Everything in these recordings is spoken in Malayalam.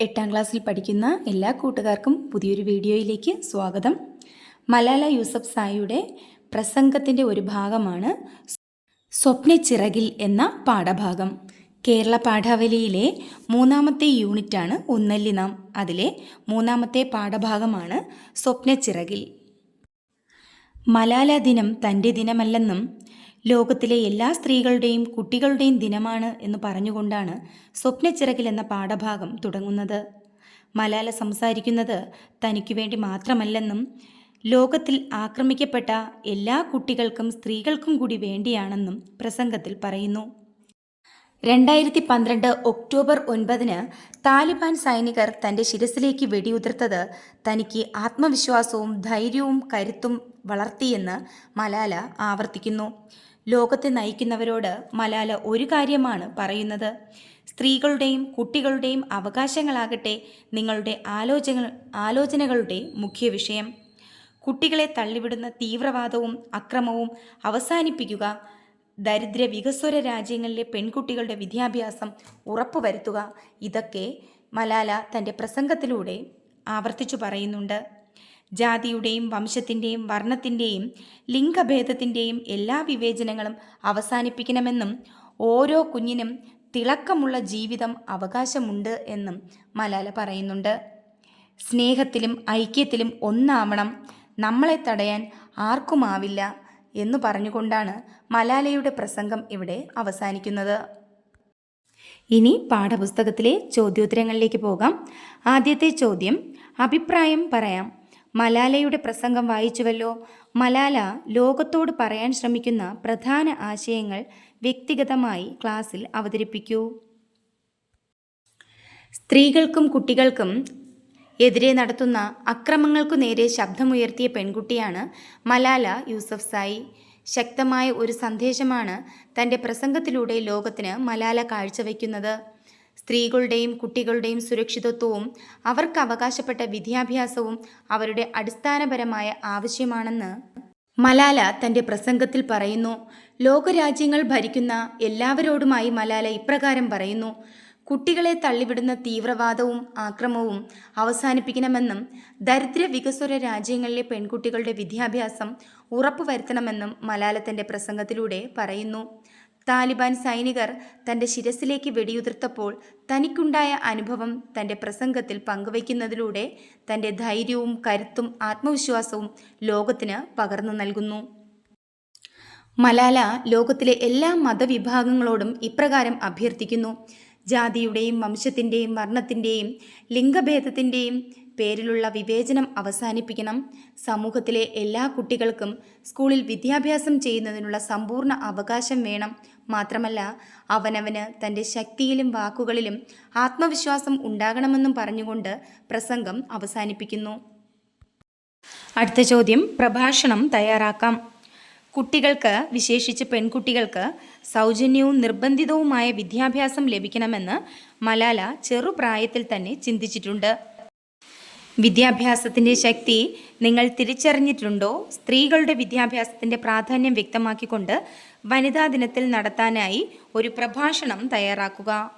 എട്ടാം ക്ലാസ്സിൽ പഠിക്കുന്ന എല്ലാ കൂട്ടുകാർക്കും പുതിയൊരു വീഡിയോയിലേക്ക് സ്വാഗതം. മലാല യൂസഫ് സായിയുടെ പ്രസംഗത്തിന്റെ ഒരു ഭാഗമാണ് സ്വപ്നച്ചിറകിൽ എന്ന പാഠഭാഗം. കേരള പാഠാവലിയിലെ മൂന്നാമത്തെ യൂണിറ്റാണ് ഒന്നല്ലി നാം. അതിലെ മൂന്നാമത്തെ പാഠഭാഗമാണ് സ്വപ്നച്ചിറകിൽ. മലാല ദിനം തന്റെ ദിനമല്ലെന്നും ലോകത്തിലെ എല്ലാ സ്ത്രീകളുടെയും കുട്ടികളുടെയും ദിനമാണ് എന്ന് പറഞ്ഞുകൊണ്ടാണ് സ്വപ്നച്ചിറകിൽ എന്ന പാഠഭാഗം തുടങ്ങുന്നത്. മലാല സംസാരിക്കുന്നത് തനിക്ക് വേണ്ടി മാത്രമല്ലെന്നും ലോകത്തിൽ ആക്രമിക്കപ്പെട്ട എല്ലാ കുട്ടികൾക്കും സ്ത്രീകൾക്കും കൂടി വേണ്ടിയാണെന്നും പ്രസംഗത്തിൽ പറയുന്നു. രണ്ടായിരത്തി പന്ത്രണ്ട് ഒക്ടോബർ ഒൻപതിന് താലിബാൻ സൈനികർ തന്റെ ശിരസിലേക്ക് വെടിയുതിർത്തത് തനിക്ക് ആത്മവിശ്വാസവും ധൈര്യവും കരുത്തും വളർത്തിയെന്ന് മലാല ആവർത്തിക്കുന്നു. ലോകത്തെ നയിക്കുന്നവരോട് മലാല ഒരു കാര്യമാണ് പറയുന്നത്. സ്ത്രീകളുടെയും കുട്ടികളുടെയും അവകാശങ്ങളാകട്ടെ നിങ്ങളുടെ ആലോചന ആലോചനകളുടെ മുഖ്യ വിഷയം. കുട്ടികളെ തള്ളിവിടുന്ന തീവ്രവാദവും അക്രമവും അവസാനിപ്പിക്കുക. ദരിദ്ര വികസ്വര രാജ്യങ്ങളിലെ പെൺകുട്ടികളുടെ വിദ്യാഭ്യാസം ഉറപ്പുവരുത്തുക. ഇതൊക്കെ മലാല തന്റെ പ്രസംഗത്തിലൂടെ ആവർത്തിച്ചു പറയുന്നുണ്ട്. ജാതിയുടെയും വംശത്തിന്റെയും വർണത്തിന്റെയും ലിംഗഭേദത്തിന്റെയും എല്ലാ വിവേചനങ്ങളും അവസാനിപ്പിക്കണമെന്നും ഓരോ കുഞ്ഞിനും തിളക്കമുള്ള ജീവിതം അവകാശമുണ്ട് എന്നും മലാല പറയുന്നുണ്ട്. സ്നേഹത്തിലും ഐക്യത്തിലും ഒന്നാവണം. നമ്മളെ തടയാൻ ആർക്കുമാവില്ല എന്ന് പറഞ്ഞുകൊണ്ടാണ് മലാലയുടെ പ്രസംഗം ഇവിടെ അവസാനിക്കുന്നത്. ഇനി പാഠപുസ്തകത്തിലെ ചോദ്യോത്തരങ്ങളിലേക്ക് പോകാം. ആദ്യത്തെ ചോദ്യം അഭിപ്രായം പറയാം. മലാലയുടെ പ്രസംഗം വായിച്ചുവല്ലോ. മലാല ലോകത്തോട് പറയാൻ ശ്രമിക്കുന്ന പ്രധാന ആശയങ്ങൾ വ്യക്തിഗതമായി ക്ലാസ്സിൽ അവതരിപ്പിക്കൂ. സ്ത്രീകൾക്കും കുട്ടികൾക്കും എതിരെ നടത്തുന്ന അക്രമങ്ങൾക്കു നേരെ ശബ്ദമുയർത്തിയ പെൺകുട്ടിയാണ് മലാല യൂസഫ് സായി. ശക്തമായ ഒരു സന്ദേശമാണ് തന്റെ പ്രസംഗത്തിലൂടെ ലോകത്തിന് മലാല കാഴ്ചവെക്കുന്നത്. സ്ത്രീകളുടെയും കുട്ടികളുടെയും സുരക്ഷിതത്വവും അവർക്ക് അവകാശപ്പെട്ട വിദ്യാഭ്യാസവും അവരുടെ അടിസ്ഥാനപരമായ ആവശ്യമാണെന്ന് മലാല തന്റെ പ്രസംഗത്തിൽ പറയുന്നു. ലോകരാജ്യങ്ങൾ ഭരിക്കുന്ന എല്ലാവരോടുമായി മലാല ഇപ്രകാരം പറയുന്നു. കുട്ടികളെ തള്ളിവിടുന്ന തീവ്രവാദവും ആക്രമവും അവസാനിപ്പിക്കണമെന്നും ദരിദ്ര വികസ്വര രാജ്യങ്ങളിലെ പെൺകുട്ടികളുടെ വിദ്യാഭ്യാസം ഉറപ്പുവരുത്തണമെന്നും മലാല തന്റെ പ്രസംഗത്തിലൂടെ പറയുന്നു. താലിബാൻ സൈനികർ തന്റെ ശിരസിലേക്ക് വെടിയുതിർത്തപ്പോൾ തനിക്കുണ്ടായ അനുഭവം തന്റെ പ്രസംഗത്തിൽ പങ്കുവയ്ക്കുന്നതിലൂടെ തന്റെ ധൈര്യവും കരുത്തും ആത്മവിശ്വാസവും ലോകത്തിന് പകർന്നു നൽകുന്നു. മലാല ലോകത്തിലെ എല്ലാ മതവിഭാഗങ്ങളോടും ഇപ്രകാരം അഭ്യർത്ഥിക്കുന്നു. ജാതിയുടെയും വംശത്തിന്റെയും വർണത്തിന്റെയും ലിംഗഭേദത്തിന്റെയും പേരിലുള്ള വിവേചനം അവസാനിപ്പിക്കണം. സമൂഹത്തിലെ എല്ലാ കുട്ടികൾക്കും സ്കൂളിൽ വിദ്യാഭ്യാസം ചെയ്യുന്നതിനുള്ള സമ്പൂർണ അവകാശം വേണം. മാത്രമല്ല അവനവന് തന്റെ ശക്തിയിലും വാക്കുകളിലും ആത്മവിശ്വാസം ഉണ്ടാകണമെന്നും പറഞ്ഞുകൊണ്ട് പ്രസംഗം അവസാനിപ്പിക്കുന്നു. അടുത്ത ചോദ്യം പ്രഭാഷണം തയ്യാറാക്കാം. കുട്ടികൾക്ക് വിശേഷിച്ച് പെൺകുട്ടികൾക്ക് സൗജന്യവും നിർബന്ധിതവുമായ വിദ്യാഭ്യാസം ലഭിക്കണമെന്ന് മലാല ചെറുപ്രായത്തിൽ തന്നെ ചിന്തിച്ചിട്ടുണ്ട്. വിദ്യാഭ്യാസത്തിന്റെ ശക്തി നിങ്ങൾ തിരിച്ചറിഞ്ഞിട്ടുണ്ടോ? സ്ത്രീകളുടെ വിദ്യാഭ്യാസത്തിന്റെ പ്രാധാന്യം വ്യക്തമാക്കിക്കൊണ്ട് വനിതാ ദിനത്തിൽ നടത്താനായി ഒരു പ്രഭാഷണം തയ്യാറാക്കുക.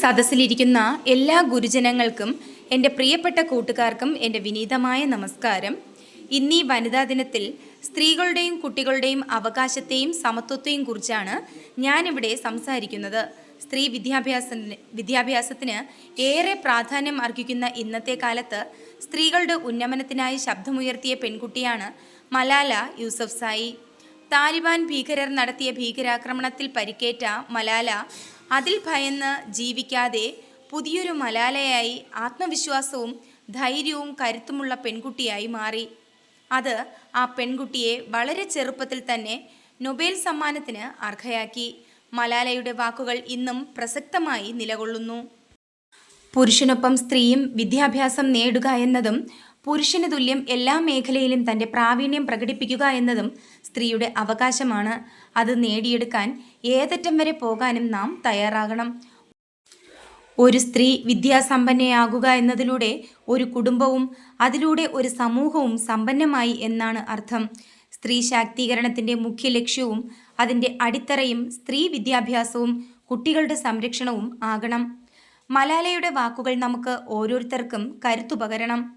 സദസ്സിലിരിക്കുന്ന എല്ലാ ഗുരുജനങ്ങൾക്കും എന്റെ പ്രിയപ്പെട്ട കൂട്ടുകാർക്കും എന്റെ വിനീതമായ നമസ്കാരം. ഇന്നീ വനിതാ ദിനത്തിൽ സ്ത്രീകളുടെയും കുട്ടികളുടെയും അവകാശത്തെയും സമത്വത്തെയും കുറിച്ചാണ് ഞാനിവിടെ സംസാരിക്കുന്നത്. സ്ത്രീ വിദ്യാഭ്യാസ വിദ്യാഭ്യാസത്തിന് ഏറെ പ്രാധാന്യം അർഹിക്കുന്ന ഇന്നത്തെ കാലത്ത് സ്ത്രീകളുടെ ഉന്നമനത്തിനായി ശബ്ദമുയർത്തിയ പെൺകുട്ടിയാണ് മലാല യൂസഫ് സായി. താലിബാൻ ഭീകരർ നടത്തിയ ഭീകരാക്രമണത്തിൽ പരിക്കേറ്റ മലാല അതിൽ ഭയന്ന് ജീവിക്കാതെ പുതിയൊരു മലാലയായി ആത്മവിശ്വാസവും ധൈര്യവും കരുത്തുമുള്ള പെൺകുട്ടിയായി മാറി. അത് ആ പെൺകുട്ടിയെ വളരെ ചെറുപ്പത്തിൽ തന്നെ നൊബേൽ സമ്മാനത്തിന് അർഹയാക്കി. മലാലയുടെ വാക്കുകൾ ഇന്നും പ്രസക്തമായി നിലകൊള്ളുന്നു. പുരുഷനൊപ്പം സ്ത്രീയും വിദ്യാഭ്യാസം നേടുക എന്നതും പുരുഷന് തുല്യം എല്ലാ മേഖലയിലും തന്റെ പ്രാവീണ്യം പ്രകടിപ്പിക്കുക എന്നതും സ്ത്രീയുടെ അവകാശമാണ്. അത് നേടിയെടുക്കാൻ ഏതറ്റം വരെ പോകാനും നാം തയ്യാറാകണം. ഒരു സ്ത്രീ വിദ്യാസമ്പന്നയാകുക എന്നതിലൂടെ ഒരു കുടുംബവും അതിലൂടെ ഒരു സമൂഹവും സമ്പന്നമായി എന്നാണ് അർത്ഥം. സ്ത്രീ ശാക്തീകരണത്തിന്റെ മുഖ്യ ലക്ഷ്യവും അതിന്റെ അടിത്തറയും സ്ത്രീ വിദ്യാഭ്യാസവും കുട്ടികളുടെ സംരക്ഷണവും ആകണം. മലാലയുടെ വാക്കുകൾ നമുക്ക് ഓരോരുത്തർക്കും കരുത്തുപകരണം.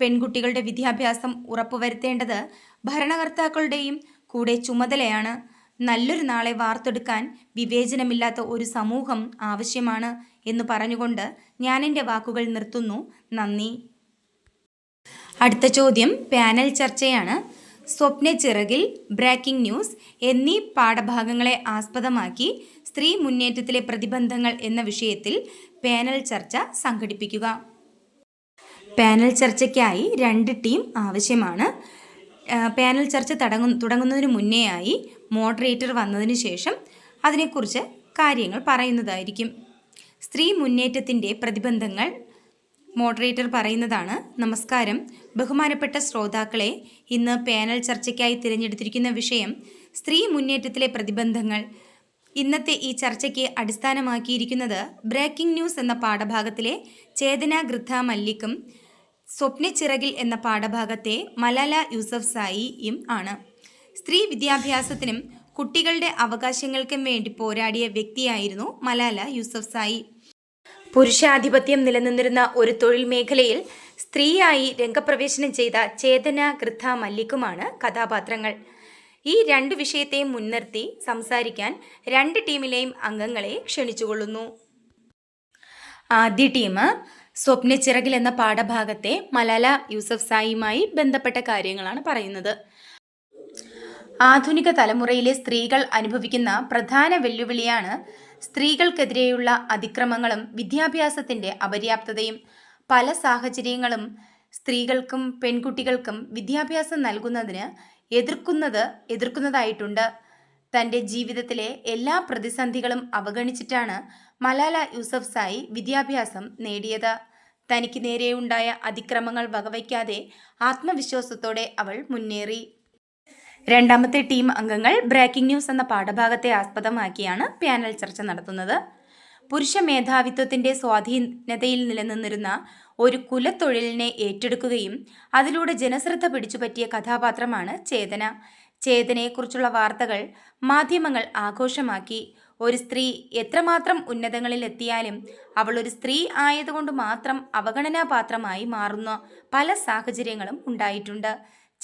പെൺകുട്ടികളുടെ വിദ്യാഭ്യാസം ഉറപ്പുവരുത്തേണ്ടത് ഭരണകർത്താക്കളുടെയും കൂടെ ചുമതലയാണ്. നല്ലൊരു നാളെ വാർത്തെടുക്കാൻ വിവേചനമില്ലാത്ത ഒരു സമൂഹം ആവശ്യമാണ്. എന്ന് പറഞ്ഞുകൊണ്ട് ഞാൻ എന്റെ വാക്കുകൾ നിർത്തുന്നു. നന്ദി. അടുത്ത ചോദ്യം പാനൽ ചർച്ചയാണ്. സ്വപ്ന ചിറകിൽ ബ്രേക്കിംഗ് ന്യൂസ് എന്നീ പാഠഭാഗങ്ങളെ ആസ്പദമാക്കി സ്ത്രീ മുന്നേറ്റത്തിലെ പ്രതിബന്ധങ്ങൾ എന്ന വിഷയത്തിൽ പാനൽ ചർച്ച സംഘടിപ്പിക്കുക. പാനൽ ചർച്ചയ്ക്കായി രണ്ട് ടീം ആവശ്യമാണ്. പാനൽ ചർച്ച തടങ്ങു തുടങ്ങുന്നതിന് മുന്നേയായി മോഡറേറ്റർ വന്നതിന് ശേഷം അതിനെക്കുറിച്ച് കാര്യങ്ങൾ പറയുന്നതായിരിക്കും. സ്ത്രീ മുന്നേറ്റത്തിന്റെ പ്രതിബന്ധങ്ങൾ മോഡറേറ്റർ പറയുന്നതാണ്. നമസ്കാരം. ബഹുമാനപ്പെട്ട ശ്രോതാക്കളെ ഇന്ന് പാനൽ ചർച്ചയ്ക്കായി തിരഞ്ഞെടുത്തിരിക്കുന്ന വിഷയം സ്ത്രീ മുന്നേറ്റത്തിലെ പ്രതിബന്ധങ്ങൾ. ഇന്നത്തെ ഈ ചർച്ചയ്ക്ക് അടിസ്ഥാനമാക്കിയിരിക്കുന്നത് ബ്രേക്കിംഗ് ന്യൂസ് എന്ന പാഠഭാഗത്തിലെ ചേതന ഗൃഥ മല്ലിക്കും സ്വപ്നച്ചിറകിൽ എന്ന പാഠഭാഗത്തെ മലാല യൂസഫ് സായിയും ആണ്. സ്ത്രീ വിദ്യാഭ്യാസത്തിനും കുട്ടികളുടെ അവകാശങ്ങൾക്കും വേണ്ടി പോരാടിയ വ്യക്തിയായിരുന്നു മലാല യൂസഫ് സായി. പുരുഷാധിപത്യം നിലനിന്നിരുന്ന ഒരു തൊഴിൽ മേഖലയിൽ സ്ത്രീയായി രംഗപ്രവേശനം ചെയ്ത ചേതന ഗൃഥ മല്ലിക്കുമാണ് കഥാപാത്രങ്ങൾ. ഈ രണ്ട് വിഷയത്തെയും മുൻനിർത്തി സംസാരിക്കാൻ രണ്ട് ടീമിലെയും അംഗങ്ങളെ ക്ഷണിച്ചുകൊള്ളുന്നു. ആദ്യ ടീം സ്വപ്ന ചിറകിൽ എന്ന പാഠഭാഗത്തെ മലാല യൂസഫ് സായിയുമായി ബന്ധപ്പെട്ട കാര്യങ്ങളാണ് പറയുന്നത്. ആധുനിക തലമുറയിലെ സ്ത്രീകൾ അനുഭവിക്കുന്ന പ്രധാന വെല്ലുവിളിയാണ് സ്ത്രീകൾക്കെതിരെയുള്ള അതിക്രമങ്ങളും വിദ്യാഭ്യാസത്തിന്റെ അപര്യാപ്തതയും. പല സാഹചര്യങ്ങളും സ്ത്രീകൾക്കും പെൺകുട്ടികൾക്കും വിദ്യാഭ്യാസം നൽകുന്നതിന് എതിർക്കുന്നത് എതിർക്കുന്നതായിട്ടുണ്ട്. തന്റെ ജീവിതത്തിലെ എല്ലാ പ്രതിസന്ധികളും അവഗണിച്ചിട്ടാണ് മലാല യൂസഫ് സായി വിദ്യാഭ്യാസം നേടിയത്. തനിക്ക് നേരെയുണ്ടായ അതിക്രമങ്ങൾ വകവയ്ക്കാതെ ആത്മവിശ്വാസത്തോടെ അവൾ മുന്നേറി. രണ്ടാമത്തെ ടീം അംഗങ്ങൾ ബ്രേക്കിംഗ് ന്യൂസ് എന്ന പാഠഭാഗത്തെ ആസ്പദമാക്കിയാണ് പാനൽ ചർച്ച നടത്തുന്നത്. പുരുഷ മേധാവിത്വത്തിന്റെ സ്വാധീനതയിൽ നിലനിന്നിരുന്ന ഒരു കുലത്തൊഴിലിനെ ഏറ്റെടുക്കുകയും അതിലൂടെ ജനശ്രദ്ധ പിടിച്ചുപറ്റിയ കഥാപാത്രമാണ് ചേതന. ചേതനയെക്കുറിച്ചുള്ള വാർത്തകൾ മാധ്യമങ്ങൾ ആഘോഷമാക്കി. ഒരു സ്ത്രീ എത്രമാത്രം ഉന്നതങ്ങളിൽ എത്തിയാലും അവൾ ഒരു സ്ത്രീ ആയതുകൊണ്ട് മാത്രം അവഗണനാപാത്രമായി മാറുന്ന പല സാഹചര്യങ്ങളും ഉണ്ടായിട്ടുണ്ട്.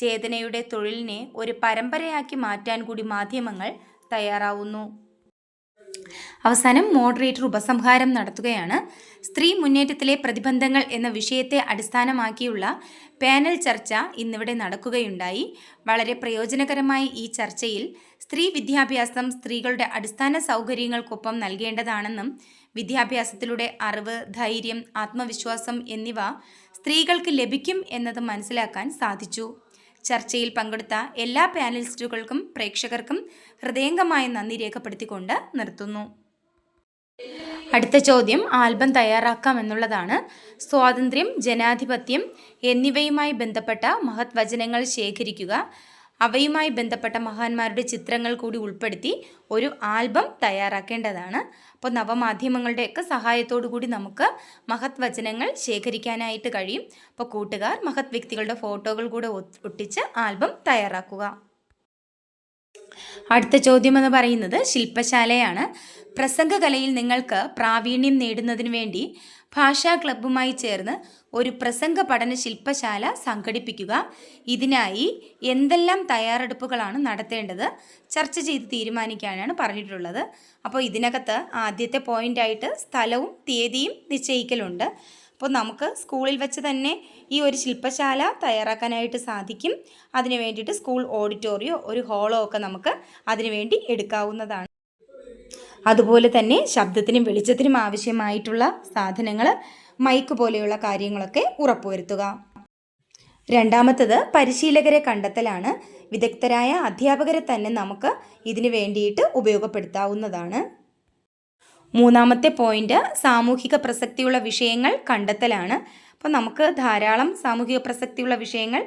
ചേതനയുടെ തൊഴിലിനെ ഒരു പരമ്പരയാക്കി മാറ്റാൻ കൂടി മാധ്യമങ്ങൾ തയ്യാറാവുന്നു. അവസാനം മോഡറേറ്റർ ഉപസംഹാരം നടത്തുകയാണ്. സ്ത്രീ മുന്നേറ്റത്തിലെ പ്രതിബന്ധങ്ങൾ എന്ന വിഷയത്തെ അടിസ്ഥാനമാക്കിയുള്ള പാനൽ ചർച്ച ഇന്നിവിടെ നടക്കുകയുണ്ടായി. വളരെ പ്രയോജനകരമായ ഈ ചർച്ചയിൽ സ്ത്രീ വിദ്യാഭ്യാസം സ്ത്രീകളുടെ അടിസ്ഥാന സൗകര്യങ്ങൾക്കൊപ്പം നൽകേണ്ടതാണെന്നും വിദ്യാഭ്യാസത്തിലൂടെ അറിവ് ധൈര്യം ആത്മവിശ്വാസം എന്നിവ സ്ത്രീകൾക്ക് ലഭിക്കും എന്നത് മനസ്സിലാക്കാൻ സാധിച്ചു. ചർച്ചയിൽ പങ്കെടുത്ത എല്ലാ പാനലിസ്റ്റുകൾക്കും പ്രേക്ഷകർക്കും ഹൃദയംഗമായ നന്ദി രേഖപ്പെടുത്തിക്കൊണ്ട് നിർത്തുന്നു. അടുത്ത ചോദ്യം ആൽബം തയ്യാറാക്കാം എന്നുള്ളതാണ്. സ്വാതന്ത്ര്യം ജനാധിപത്യം എന്നിവയുമായി ബന്ധപ്പെട്ട മഹത് വചനങ്ങൾ ശേഖരിക്കുക. അവയുമായി ബന്ധപ്പെട്ട മഹാന്മാരുടെ ചിത്രങ്ങൾ കൂടി ഉൾപ്പെടുത്തി ഒരു ആൽബം തയ്യാറാക്കേണ്ടതാണ്. അപ്പോൾ നവമാധ്യമങ്ങളുടെയൊക്കെ സഹായത്തോടു കൂടി നമുക്ക് മഹത് വചനങ്ങൾ ശേഖരിക്കാനായിട്ട് കഴിയും. അപ്പോൾ കൂട്ടുകാർ മഹത് വ്യക്തികളുടെ ഫോട്ടോകൾ കൂടെ ഒട്ടിച്ച് ആൽബം തയ്യാറാക്കുക. അടുത്ത ചോദ്യം എന്ന് പറയുന്നത് ശില്പശാലയാണ്. പ്രസംഗകലയിൽ നിങ്ങൾക്ക് പ്രാവീണ്യം നേടുന്നതിന് വേണ്ടി ഭാഷാ ക്ലബ്ബുമായി ചേർന്ന് ഒരു പ്രസംഗ പഠന ശില്പശാല സംഘടിപ്പിക്കുക. ഇതിനായി എന്തെല്ലാം തയ്യാറെടുപ്പുകളാണ് നടത്തേണ്ടത് ചർച്ച ചെയ്ത് തീരുമാനിക്കാനാണ് പറഞ്ഞിട്ടുള്ളത്. അപ്പോൾ ഇതിനകത്ത് ആദ്യത്തെ പോയിന്റായിട്ട് സ്ഥലവും തീയതിയും നിശ്ചയിക്കലുണ്ട്. അപ്പോൾ നമുക്ക് സ്കൂളിൽ വെച്ച് തന്നെ ഈ ഒരു ശില്പശാല തയ്യാറാക്കാനായിട്ട് സാധിക്കും. അതിന് വേണ്ടിയിട്ട് സ്കൂൾ ഓഡിറ്റോറിയോ ഒരു ഹോളോ ഒക്കെ നമുക്ക് അതിനു വേണ്ടി എടുക്കാവുന്നതാണ്. അതുപോലെ തന്നെ ശബ്ദത്തിനും വെളിച്ചത്തിനും ആവശ്യമായിട്ടുള്ള സാധനങ്ങൾ മൈക്ക് പോലെയുള്ള കാര്യങ്ങളൊക്കെ ഉറപ്പുവരുത്തുക. രണ്ടാമത്തത് പരിശീലകരെ കണ്ടെത്തലാണ്. വിദഗ്ധരായ അധ്യാപകരെ തന്നെ നമുക്ക് ഇതിനു വേണ്ടിയിട്ട് ഉപയോഗപ്പെടുത്താവുന്നതാണ്. മൂന്നാമത്തെ പോയിന്റ് സാമൂഹിക പ്രസക്തിയുള്ള വിഷയങ്ങൾ കണ്ടെത്തലാണ്. അപ്പോൾ നമുക്ക് ധാരാളം സാമൂഹിക പ്രസക്തിയുള്ള വിഷയങ്ങൾ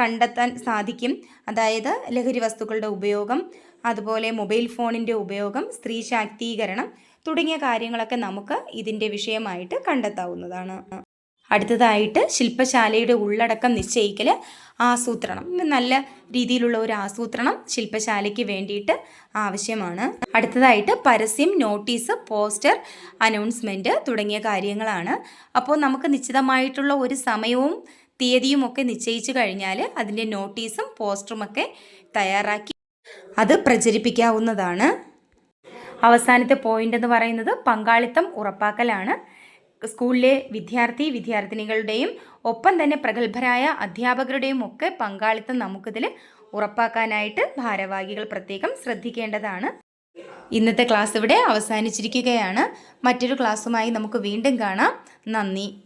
കണ്ടെത്താൻ സാധിക്കും. അതായത് ലഹരി വസ്തുക്കളുടെ ഉപയോഗം അതുപോലെ മൊബൈൽ ഫോണിന്റെ ഉപയോഗം സ്ത്രീ ശാക്തീകരണം തുടങ്ങിയ കാര്യങ്ങളൊക്കെ നമുക്ക് ഇതിന്റെ വിഷയമായിട്ട് കണ്ടെത്താവുന്നതാണ്. അടുത്തതായിട്ട് ശില്പശാലയുടെ ഉള്ളടക്കം നിശ്ചയിക്കൽ ആസൂത്രണം. നല്ല രീതിയിലുള്ള ഒരു ആസൂത്രണം ശില്പശാലയ്ക്ക് വേണ്ടിയിട്ട് ആവശ്യമാണ്. അടുത്തതായിട്ട് പരസ്യം നോട്ടീസ് പോസ്റ്റർ അനൗൺസ്മെന്റ് തുടങ്ങിയ കാര്യങ്ങളാണ്. അപ്പോൾ നമുക്ക് നിശ്ചിതമായിട്ടുള്ള ഒരു സമയവും തീയതിയും ഒക്കെ നിശ്ചയിച്ചു കഴിഞ്ഞാൽ അതിന്റെ നോട്ടീസും പോസ്റ്ററുമൊക്കെ തയ്യാറാക്കി അത് പ്രചരിപ്പിക്കാവുന്നതാണ്. അവസാനത്തെ പോയിന്റ് എന്ന് പറയുന്നത് പങ്കാളിത്തം ഉറപ്പാക്കലാണ്. സ്കൂളിലെ വിദ്യാർത്ഥി വിദ്യാർത്ഥിനികളുടെയും ഒപ്പം തന്നെ പ്രഗത്ഭരായ അധ്യാപകരുടെയും ഒക്കെ പങ്കാളിത്തം നമുക്കിതിൽ ഉറപ്പാക്കാനായിട്ട് ഭാരവാഹികൾ പ്രത്യേകം ശ്രദ്ധിക്കേണ്ടതാണ്. ഇന്നത്തെ ക്ലാസ് ഇവിടെ അവസാനിച്ചിരിക്കുകയാണ്. മറ്റൊരു ക്ലാസ്സുമായി നമുക്ക് വീണ്ടും കാണാം. നന്ദി.